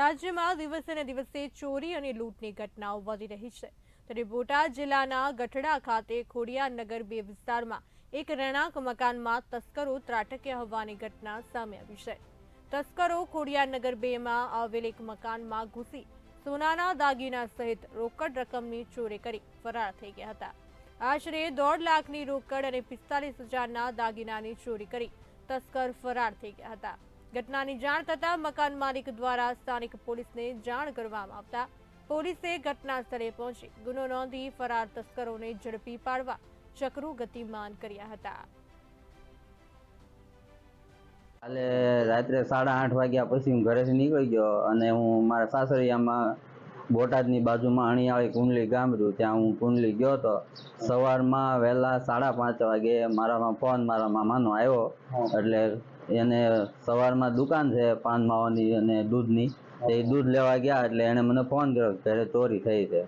રાજ્યમાં દિવસે દિવસે ચોરી અને લૂંટની ઘટનાઓ વધી રહી છે. ત્યારે બોટાદ જિલ્લાના ગઢડા ખાતે ખોડિયારનગર બે વિસ્તારમાં એક રહેણાંક મકાનમાં તસ્કરો ત્રાટક્યા હોવાની ઘટના સામે આવી છે. તસ્કરો ખોડિયારનગર બેમાં આવેલ એક મકાનમાં ઘૂસી સોનાના દાગીના સહિત રોકડ રકમની ચોરી કરી ફરાર થઈ ગયા હતા. આશરે દોઢ લાખની રોકડ અને પિસ્તાલીસ હજારના દાગીનાની ચોરી કરી તસ્કર ફરાર થઈ ગયા હતા. ઘટનાની જાણ થતાં મકાન માલિક દ્વારા સ્થાનિક પોલીસને જાણ કરવામાં આવતા પોલીસે ઘટના સ્થળે પહોંચી ગુનો નોંધી ફરાર તસ્કરોને ઝડપી પાડવા ચક્રો ગતિમાન કર્યા હતા. કાલે રાત્રે સાડા આઠ વાગ્યા પછી હું ઘરેથી નીકળી ગયો અને હું મારા સાસરિયામાં બોટાદની બાજુમાં અણિયાળી કુંડલી ગામડું ત્યાં હું કુંડલી ગયો હતો. સવારમાં વહેલા સાડા પાંચ વાગે મારામાં ફોન મારા મામાનો આવ્યો એટલે એને સવારમાં દુકાન છે પાન માવાની અને દૂધની. એ દૂધ લેવા ગયા એટલે એણે મને ફોન કર્યો કે ચોરી થઈ છે.